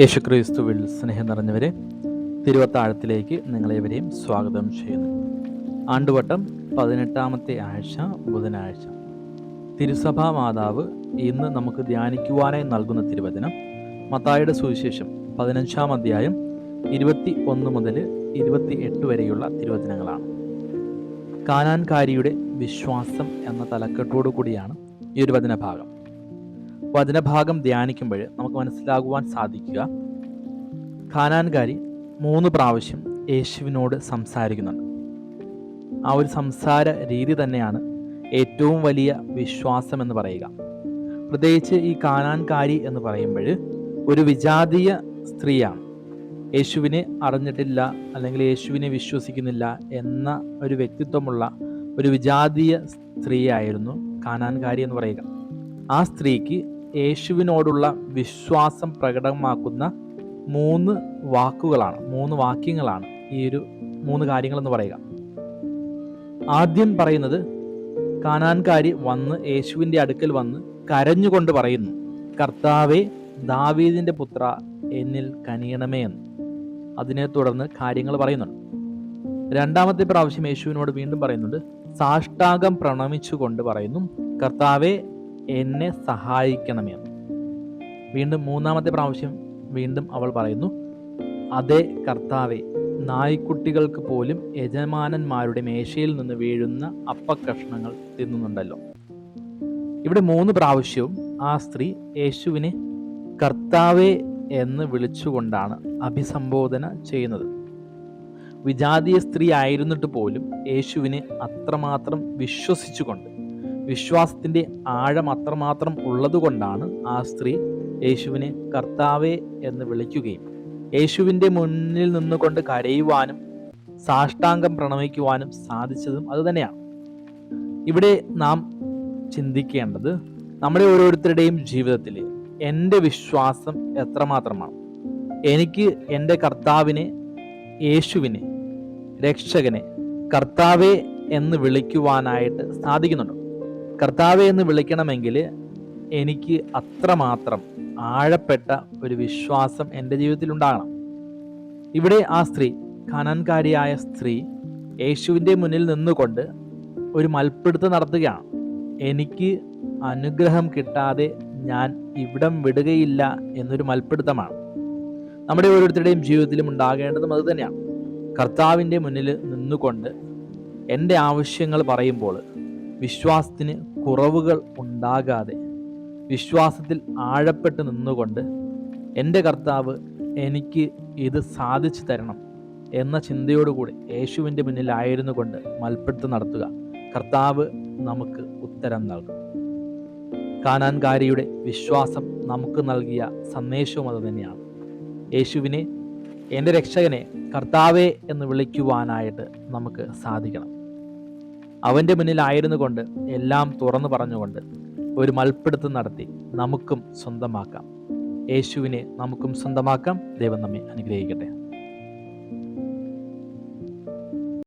യേശുക്രിസ്തുവിൽ സ്നേഹം നിറഞ്ഞവരെ തിരുവത്താഴത്തിലേക്ക് നിങ്ങളേവരെയും സ്വാഗതം ചെയ്യുന്നു. ആണ്ടുവട്ടം പതിനെട്ടാമത്തെ ആഴ്ച ബുധനാഴ്ച. തിരുസഭാ മാതാവ് ഇന്ന് നമുക്ക് ധ്യാനിക്കുവാനായി നൽകുന്ന തിരുവചനം മത്തായുടെ സുവിശേഷം പതിനഞ്ചാം അധ്യായം ഇരുപത്തി ഒന്ന് മുതൽ ഇരുപത്തി എട്ട് വരെയുള്ള തിരുവചനങ്ങളാണ്. കാനാൻകാരിയുടെ വിശ്വാസം എന്ന തലക്കെട്ടോടു കൂടിയാണ് ഈ ഒരു വചനഭാഗം. വചനഭാഗം ധ്യാനിക്കുമ്പോൾ നമുക്ക് മനസ്സിലാകുവാൻ സാധിക്കുക. ഖാനാൻകാരി മൂന്ന് പ്രാവശ്യം യേശുവിനോട് സംസാരിക്കുന്നുണ്ട്. ആ ഒരു സംസാര രീതി തന്നെയാണ് ഏറ്റവും വലിയ വിശ്വാസം എന്ന് പറയുക. പ്രത്യേകിച്ച് ഈ കാനാൻകാരി എന്ന് പറയുമ്പോൾ ഒരു വിജാതീയ സ്ത്രീയാണ്. യേശുവിനെ അറിഞ്ഞിട്ടില്ല അല്ലെങ്കിൽ യേശുവിനെ വിശ്വസിക്കുന്നില്ല എന്ന ഒരു വ്യക്തിത്വമുള്ള ഒരു വിജാതീയ സ്ത്രീയായിരുന്നു കാനാൻകാരി എന്ന് പറയുക. ആ സ്ത്രീക്ക് യേശുവിനോടുള്ള വിശ്വാസം പ്രകടമാക്കുന്ന മൂന്ന് വാക്കുകളാണ് മൂന്ന് വാക്യങ്ങളാണ് ഈ ഒരു മൂന്ന് കാര്യങ്ങളെന്ന് പറയുക. ആദ്യം പറയുന്നത് കാനാൻകാരി വന്ന് യേശുവിന്റെ അടുക്കൽ വന്ന് കരഞ്ഞുകൊണ്ട് പറയുന്നു കർത്താവെ ദാവീദിന്റെ പുത്ര എന്നിൽ കനിയണമേ എന്ന് അതിനെ തുടർന്ന് കാര്യങ്ങൾ പറയുന്നുണ്ട്. രണ്ടാമത്തെ പ്രാവശ്യം യേശുവിനോട് വീണ്ടും പറയുന്നുണ്ട് സാഷ്ടാകം പ്രണമിച്ചുകൊണ്ട് പറയുന്നു കർത്താവെ എന്നെ സഹായിക്കണമേ വീണ്ടും മൂന്നാമത്തെ പ്രാവശ്യം വീണ്ടും അവൾ പറയുന്നു അതേ കർത്താവെ നായ്ക്കുട്ടികൾക്ക് പോലും യജമാനന്മാരുടെ മേശയിൽ നിന്ന് വീഴുന്ന അപ്പക്കഷ്ണങ്ങൾ തിന്നുന്നുണ്ടല്ലോ. ഇവിടെ മൂന്ന് പ്രാവശ്യവും ആ സ്ത്രീ യേശുവിനെ കർത്താവെ എന്ന് വിളിച്ചുകൊണ്ടാണ് അഭിസംബോധന ചെയ്യുന്നത്. വിജാതീയ സ്ത്രീ ആയിരുന്നിട്ട് പോലും യേശുവിനെ അത്രമാത്രം വിശ്വസിച്ചുകൊണ്ട് വിശ്വാസത്തിന്റെ ആഴം അത്രമാത്രം ഉള്ളതുകൊണ്ടാണ് ആ സ്ത്രീ യേശുവിനെ കർത്താവെ എന്ന് വിളിക്കുകയും യേശുവിന്റെ മുന്നിൽ നിന്നുകൊണ്ട് കരയുവാനും സാഷ്ടാംഗം പ്രണമിക്കുവാനും സാധിച്ചതും അതുതന്നെയാണ് ഇവിടെ നാം ചിന്തിക്കേണ്ടത് നമ്മുടെ ഓരോരുത്തരുടെയും ജീവിതത്തിൽ എന്റെ വിശ്വാസം എത്രമാത്രമാണ്? എനിക്ക് എന്റെ കർത്താവിനെ യേശുവിനെ രക്ഷകനെ കർത്താവെ എന്ന് വിളിക്കുവാനായിട്ട് സാധിക്കുന്നുണ്ടോ? കർത്താവെ എന്ന് വിളിക്കണമെങ്കിൽ എനിക്ക് അത്രമാത്രം ആഴപ്പെട്ട ഒരു വിശ്വാസം എന്റെ ജീവിതത്തിൽ ഉണ്ടാകണം. ഇവിടെ ആ സ്ത്രീ ഖനൻകാരിയായ സ്ത്രീ യേശുവിന്റെ മുന്നിൽ നിന്നുകൊണ്ട് ഒരു മൽപ്പിടുത്തം നടത്തുകയാണ്. എനിക്ക് അനുഗ്രഹം കിട്ടാതെ ഞാൻ ഇവിടം വിടുകയില്ല എന്നൊരു മൽപ്പിടുത്തമാണ്. നമ്മുടെ ഓരോരുത്തരുടെയും ജീവിതത്തിലും ഉണ്ടാകേണ്ടതും അത് തന്നെയാണ്. കർത്താവിന്റെ മുന്നിൽ നിന്നുകൊണ്ട് എന്റെ ആവശ്യങ്ങൾ പറയുമ്പോൾ വിശ്വാസത്തിന് കുറവുകൾ ഉണ്ടാകാതെ വിശ്വാസത്തിൽ ആഴപ്പെട്ട് നിന്നുകൊണ്ട് എന്റെ കർത്താവ് എനിക്ക് ഇത് സാധിച്ചു തരണം എന്ന ചിന്തയോടുകൂടി യേശുവിന്റെ മുന്നിലായിരുന്നു കൊണ്ട് മൽപ്പിടുത്തം നടത്തുക. കർത്താവ് നമുക്ക് ഉത്തരം നൽകും. കാനാൻകാരിയുടെ വിശ്വാസം നമുക്ക് നൽകിയ സന്ദേശവും അത് തന്നെയാണ്. യേശുവിനെ എന്റെ രക്ഷകനെ കർത്താവെ എന്ന് വിളിക്കുവാനായിട്ട് നമുക്ക് സാധിക്കണം. അവന്റെ മുന്നിലായിരുന്നു കൊണ്ട് എല്ലാം തുറന്നു പറഞ്ഞുകൊണ്ട് ഒരു മൽപ്പിടുത്തം നടത്തി നമുക്കും സ്വന്തമാക്കാം. യേശുവിനെ നമുക്കും സ്വന്തമാക്കാം. ദൈവം നമ്മെ അനുഗ്രഹിക്കട്ടെ.